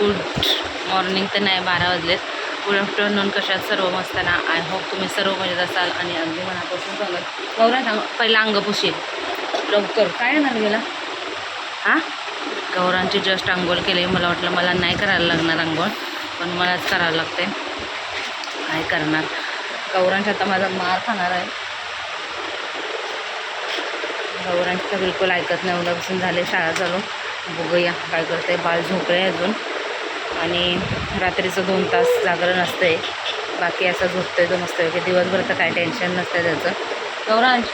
Good morning तर नाही बारा वाजलेत. गुड आफ्टरनून कशात? सर्व मस्त ना? आय होप तुम्ही सर्व मजेत असाल आणि अगदी मनापासून सांगत गौरा सांग पहिला अंग पुशील. लवकर. काय येणार गेला हां? गौरांची जस्ट आंघोळ केली. मला वाटलं मला नाही करायला लागणार आंघोळ पण मलाच करायला लागते काय करणार? गौरांच्या आता माझा मार खाणार आहे. गौरांची तर बिलकुल ऐकत नाही. उद्यापासून झाले शाळा चालू. बघूया काय करते बाल झोपले अजून. आणि रात्रीचं दोन तास जागरण असते बाकी असं झोपतोय तो मस्त की दिवसभर तर काय टेन्शन नसतं त्याचं. गौरांश.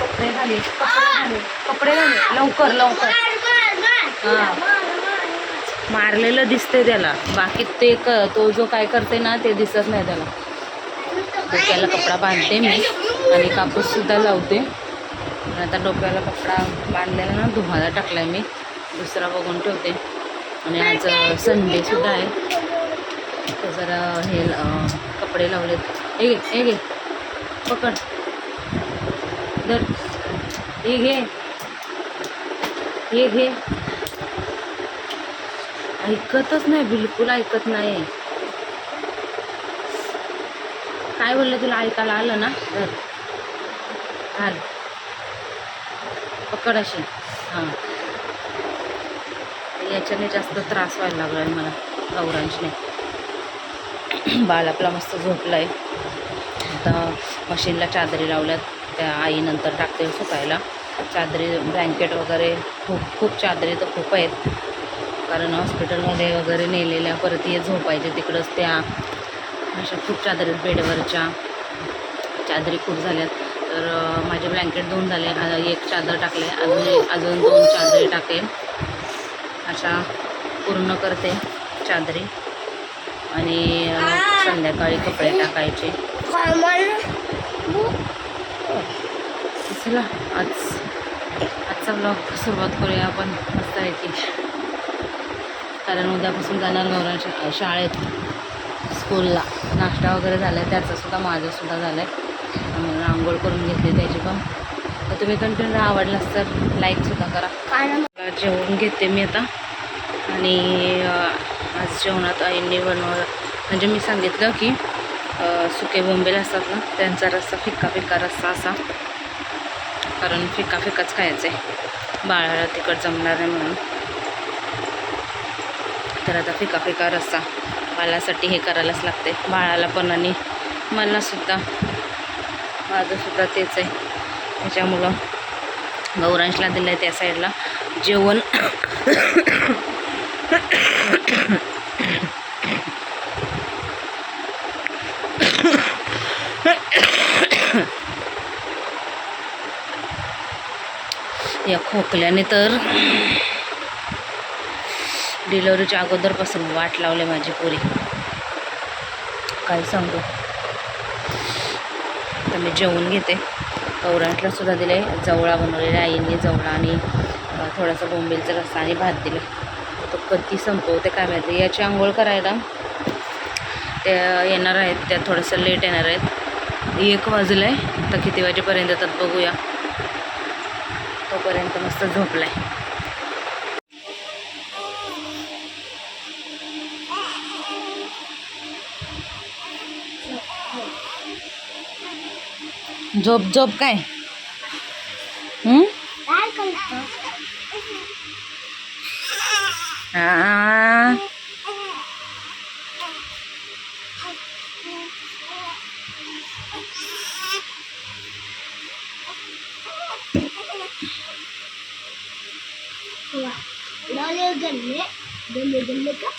कपडे कपडे घाले कपडे घाले. लवकर लवकर. हां. मारलेलं दिसते त्याला. बाकी ते क तो जो काय करते ना ते दिसत नाही त्याला. डोक्याला कपडा बांधते मी. आणि कापूससुद्धा लावते. आणि आता डोक्याला कपडा बांधलेला ना धुवायला टाकला आहे मी. दुसरा बघून ठेवते. आणि आज संडेसुद्धा आहे. तर जरा हे कपडे लावलेत. हे घे हे घे. पकड. दर हे घे. हे घे. ऐकतच नाही बिलकुल ऐकत नाही. काय बोललं तुला ऐकायला आलं ना? तर घाल पकड अशी हां. याच्याने जास्त त्रास व्हायला लागला आहे मला गौरांशने बाळ आपला मस्त झोपला आहे आता मशीनला चादरी लावल्यात त्या आईनंतर टाकते सुकायला. चादरी ब्लँकेट वगैरे खूप खूप चादरी तर खूप आहेत. कारण हॉस्पिटलमध्ये वगैरे नेलेल्या परत ये झोपायचे तिकडंच त्या अशा खूप चादरी आहेत बेडवरच्या. चादरी खूप झाल्यात. तर माझे ब्लँकेट दोन झाले. एक चादर टाकले. अजून अजून दोन चादरी टाकेल अशा पूर्ण करते चादरी. आणि संध्याकाळी कपडे टाकायचे. चला आज आजचा ब्लॉग सुरुवात करूया आपण. मस्त आहे की कारण उद्यापासून जाणार गौरा शा शाळेत. स्कूलला. नाश्ता वगैरे झाला आहे त्याचासुद्धा माझंसुद्धा झालं आहे आंघोळ करून घेतली त्याची पण. तर तुम्ही कंटिन्यू आवडलास तर लाईकसुद्धा करा. मला जेवण घेते मी आता. आणि आज जेवणात आईंनी बनवलं. म्हणजे मी सांगितलं की सुके बोंबेल असतात ना त्यांचा रस्सा फिक्का फिक्का रस्सा असा. कारण फिका फिकाच खायचं. आहे बाळाला तिकट जमणार आहे म्हणून. तर आता फिका फिका रस्सा. बाळासाठी हे करायलाच लागते. बाळाला पण आणि मलासुद्धा. माझंसुद्धा तेच आहे. त्याच्यामुळं गौरांशला दिलं आहे त्या साईडला. जेवण या खोकल्याने तर डिलेवरीच्या अगोदरपासून वाट लावले माझी पुरी. काय सांगू? तर मी जेवून घेते. गौरांटला सुद्धा दिले जवळा बनवलेल्या आईंनी जवळा आणि थोडासा बोंबीलचा रस्सा आणि भात दिले. तो कधी संपवते काय माहिती. याची आंघोळ करायला त्या येणार आहेत. त्या थोडंसं लेट येणार आहेत. एक वाजलं आहे तर किती वाजेपर्यंत येतात बघूया. तोपर्यंत मस्त झोपला आहे झोप झोप काय? हं? गल्ले गल्ले गल्ले गल्ले का?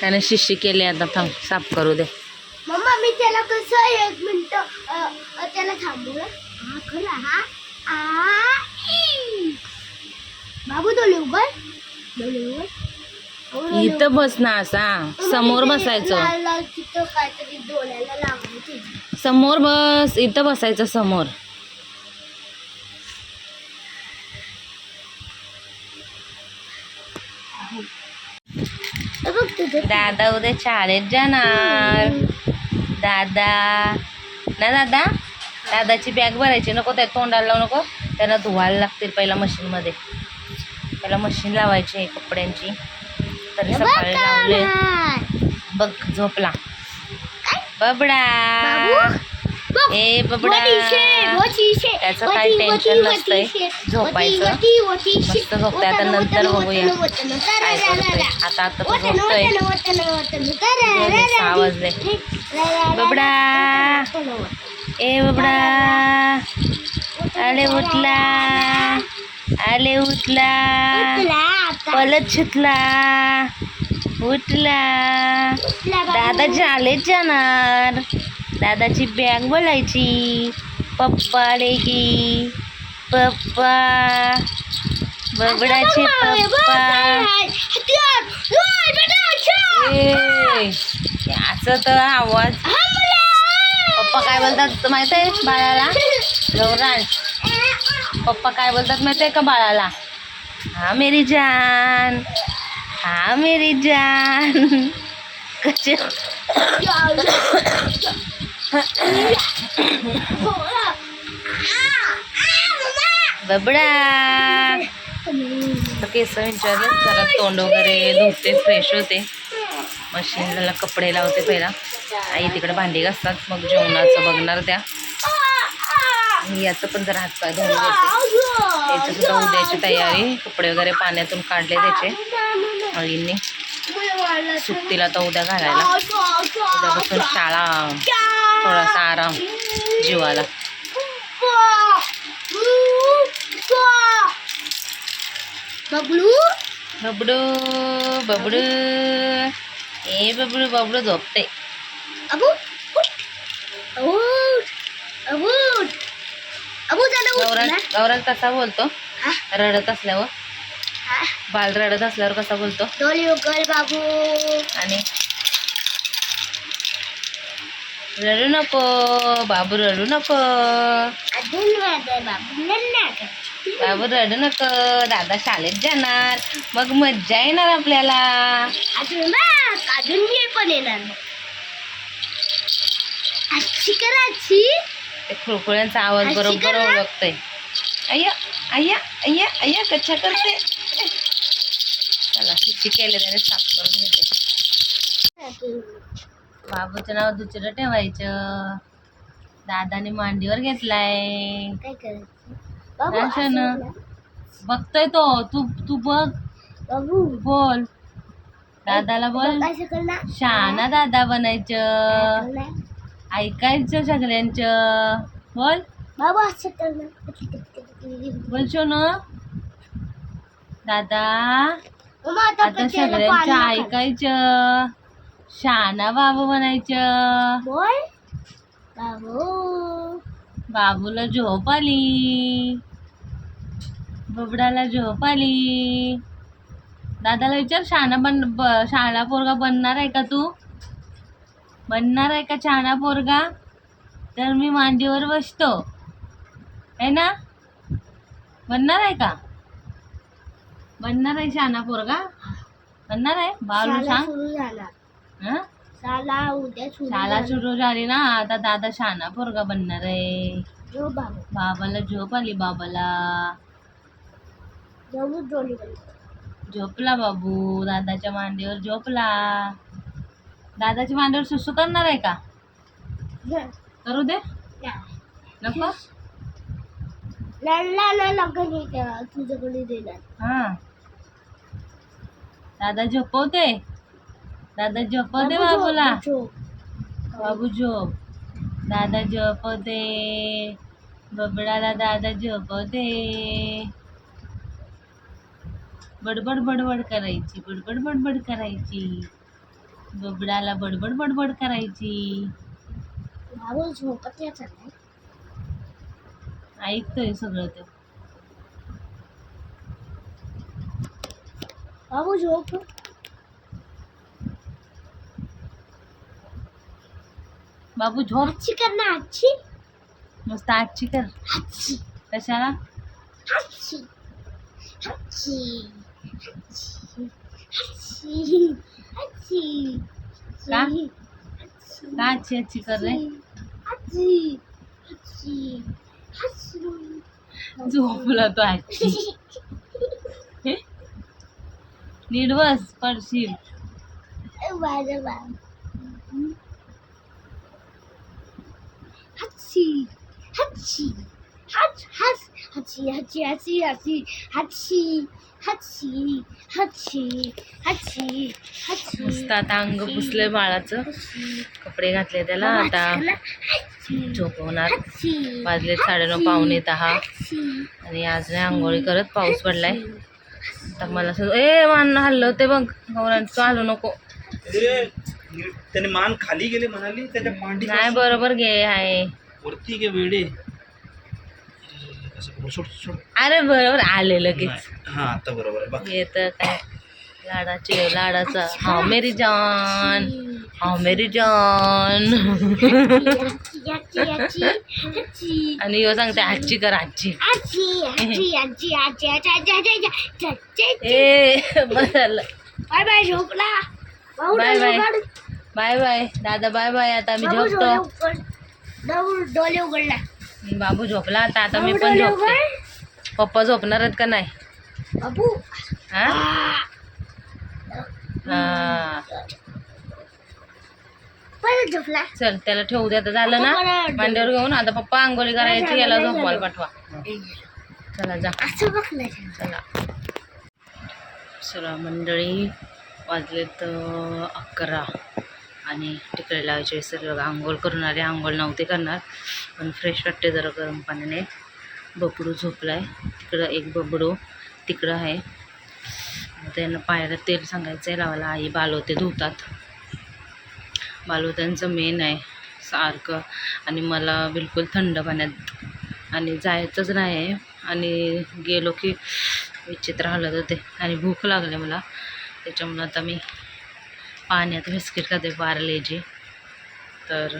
त्याने शिशी केली आता थांब साफ करू दे. मम्मा मी त्याला कसं एक मिनिट त्याला थांबवलं हा. खरं हा. बाबू तो उघड इथं बस ना असा. समोर बसायचं. काहीतरी डोळ्याला लागली समोर बस इथं बसायचं समोर. दादा उद्या शाळेत जाणार. दादा. ना दादा? दादाची बॅग भरायची नको त्या तोंडाला लावू नको. त्यांना धुवायला लागतील पहिला मशीनमध्ये पहिला मशीन लावायची आहे कपड्यांची. तरी सकाळी लावले. बघ झोपला. बबडा. ए बबडा. त्याचं काही टेन्शन नसतंय. झोपायचं. मस्त झोपतंय आता नंतर बघूया. काय करतोय? आता आता तो झोपतोय. सहा वाजले. बबडा. ए बबडा. आले उठला. आले उठला. पलत सुटला. उठला. दादा झालेच जाणार. दादाची बॅग बोलायची. पप्पा लेगी पप्पा. बबडाचे पप्पा. असं तर आवाज. पप्पा काय बोलतात माहीत आहे बाळाला? गौरांश पप्पा काय बोलतात माहीत आहे का बाळाला? हा मेरी जान. हा मेरी जान. कसे बबडा. तर केस विचारले जरा तोंड वगैरे धुते फ्रेश होते. मशीनला कपडे लावते पहिला. आई तिकडे भांडी घासतात मग जेवणाचं बघणार त्या. याचं पण जरा हातपाय धुवून घेते. त्याचं सुद्धा उद्याची तयारी. कपडे वगैरे पाण्यातून काढले त्याचे. आईंनी सुट्टीला तर उद्या घालायला. उद्यापासून शाळा. थोडासा आराम जीवाला. बबलू? बबडू बबडू. ए बबडू बबडू झोपते. गौराज. गौराज कसा बोलतो? रडत असल्यावर. बाल रडत असल्यावर कसा बोलतो? बाबू. आणि? रडू नको बाबू रडू नको. बाबू रडू नको. दादा शाळेत जाणार मग मज्जा येणार आपल्याला. अजून मी पण येणार ते खुळखुळ्यांचा आवाज बरोबर. ओळखतोय. अय्या अय्या अय्या अय्या कच्छा करते. चला साफ करून घेते. बाबूचं नाव दुसरं ठेवायचं. दादाने मांडीवर घेतलाय. ना? बघतोय तो. तू तू बघ. बाबू. बोल. दादाला बोल. शहाणा दादा बनायचं? ऐकायचं सगळ्यांचं. बोल. बाबू बोल शोनो दादा. आता आता पत्त्याला सगळ्यांचं पाणी टाक. ऐकायचं शहाणा बाबू बनायचं बोल. बाबू. बाबूला झोप आली. बबडाला झोप आली. दादाला विचार शहाणा बन ब शहाणा पोरगा बनणार आहे का तू? बनणार आहे का शहाणा पोरगा? तर मी मांडीवर बसतो. आहे ना? बनणार आहे का? बनणार आहे शहाणा पोरगा? बनणार आहे? बालू शाळा सांग. सुरू झाला. हं? शाळा उद्या सुरू शाळा झाली. सुरू झाली ना? आता दादा शहाणा पोरगा बनणार आहे. बाबू. बाबाला झोप आली बाबाला. डोली. झोपला बाबू. दादाच्या मांडीवर झोपला. दादाच्या मांडीवर सुसू करणार आहे का. करू दे. नको? लढला ना लग्न नाही तेव्हा तुझ्याकडे देणार. हा. दादा झोपवते? दादा झोपवते बाबू बाबूला? बाबू झोप दादा झोपवते. बबडाला दादा झोपवते. बडबड बडबड करायची बडबड बडबड करायची. बबडाला बडबड बडबड करायची. बाबू झोपत. ऐकतोय सगळं ते. Vamos junto. बाबू झोप अच्छी करना अच्छी मस्त अच्छी कर अच्छी कशाला अच्छी अच्छी अच्छी अच्छी अच्छी का का अच्छी अच्छी कर रहे अच्छी अच्छी झोपला तो अच्छी नीट बस पडशील माझं बा हाची हाची हाच हाच हाची हाची हाची हाची हाची हाची हाची हाची हाची मस्त आता अंग पुसलंय बाळाचं. कपडे घातले त्याला आता. झोपवणार. वाजले साडेनऊ पावणे दहा. आणि आज नाही आंघोळी करत पाऊस पडलाय. आता मला असं ए मान हल्लं होते बघ. गौरांच तू हलू नको. त्याने मान खाली गेले म्हणाली त्याच्या मांडी नाही बरोबर घे आहे. वरती गे वेडे. अरे बरोबर आले लगेच. हा आता बरोबर तर काय लाडाचे लाडाचा. हा मेरी जान. हा मेरी जॉन आणि यो सांगते आजची कर आजची बाय बाय झोपला. Bye bye. Bye bye. दादा बाय बाय. आता आम्ही झोपतो. डोले उघडला. बाबू झोपला आता आता मी पण झोपतो. पप्पा झोपणार आहेत का नाही? बाबू. हा? हा. परत झोपला. चल त्याला ठेवू दे. आता झालं ना मांडीवर घेऊन आता पप्पा आंघोळी करायची याला झोपवायला पाठवा. चला जा. असं चला. चला. मंडळी वाजलेत अकरा. आणि तिकडे लावायचे सर्व आंघोळ करून आले. आंघोळ नव्हते करणार पण फ्रेश वाटते जरा गरम पाण्याने. बबडू झोपलाय. तिकडं एक बबडू तिकडं आहे. त्यांना पायाला तेल सांगायचं आहे लावायला. आई बालवते धुतात. बालवत्यांचं मेन आहे सारखं. आणि मला बिलकुल थंड पाण्यात आणि जायचंच नाही आहे. आणि गेलो की विचित्र हालत होते आणि भूक लागली मला. त्याच्यामुळं आता मी पाण्यात बिस्किट खाते पार्लेजी तर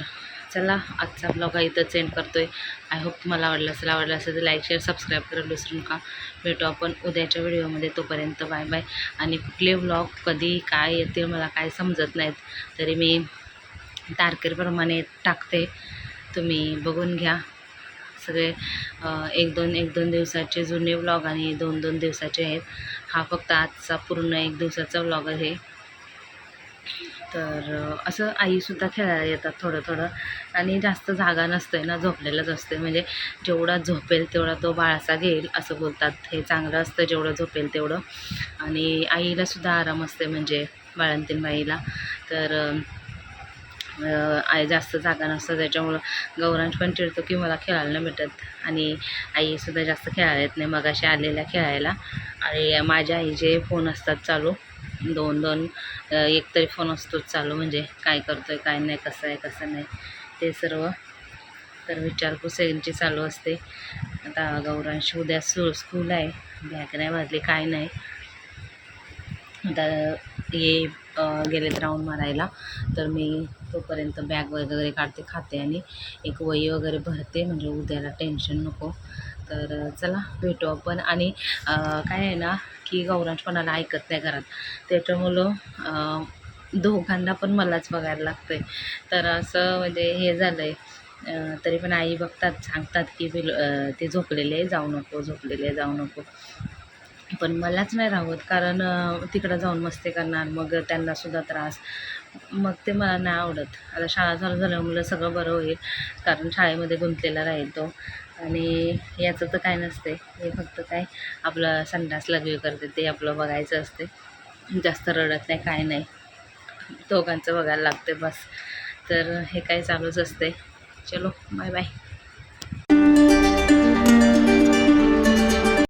चला आजचा ब्लॉग इथं सेंड करतो आहे आय होप तुम्हाला आवडला असेल आवडला असेल तर लाईक शेअर सबस्क्राईब करायला विसरू नका. भेटू आपण उद्याच्या व्हिडिओमध्ये तोपर्यंत बाय बाय आणि कुठले ब्लॉग कधी काय येतील मला काय समजत नाहीत. तरी मी तारखेप्रमाणे टाकते. तुम्ही बघून घ्या. सगळे एक दोन एक दोन दिवसाचे जुने व्लॉग आणि दोन दोन दिवसाचे आहेत. हा फक्त आजचा पूर्ण एक दिवसाचा व्लॉग आहे. तर असं आईसुद्धा खेळायला येतात थोडं थोडं. आणि जास्त जागा नसते ना झोपलेलंच असते. म्हणजे जेवढा झोपेल तेवढा तो बाळासा घेईल असं बोलतात. हे चांगलं असतं जेवढं झोपेल तेवढं. आणि आईलासुद्धा आराम असते म्हणजे बाळंतीन बाईला तर आई जास्त जागा नसतं त्याच्यामुळं गौरांश पण चिडतो की मला खेळायला नाही भेटत. आणि आईसुद्धा जास्त खेळायला येत नाही मग अशा आलेल्या खेळायला. आणि माझ्या आईचे फोन असतात चालू दोन दोन एक तरी फोन असतोच चालू म्हणजे काय करतो आहे काय नाही कसं आहे कसं नाही ते सर्व. तर विचारपूस यांची चालू असते. आता गौरांश उद्या सु स्कूल आहे बॅग नाही वाजली काय नाही. आता ये गेलेत राऊंड मारायला. तर मी तोपर्यंत बॅग वगैरे काढते खाते आणि एक वही वगैरे भरते. म्हणजे उद्याला टेन्शन नको. तर चला भेटू आपण. आणि काय आहे ना की गौरांश कोणाला ऐकत नाही घरात. त्याच्यामुळं दोघांना पण मलाच बघायला लागतं आहे तर असं म्हणजे हे झालं आहे तरी पण आई बघतात सांगतात की बिल ते झोपलेले जाऊ नको झोपलेले जाऊ नको. पण मलाच नाही राहत कारण तिकडं जाऊन मस्ती करणार मग त्यांनासुद्धा त्रास. मग ते मला नाही आवडत. आता शाळा चालू झाल्यामुळं सगळं बरं होईल कारण शाळेमध्ये गुंतलेला राहील तो. आणि याचं तर काय नसते हे फक्त काय आपलं संडास लघवी करते ते आपलं बघायचं असते. जास्त रडत नाही काय नाही. दोघांचं बघायला लागते बस. तर हे काय चालूच असते. चलो बाय बाय.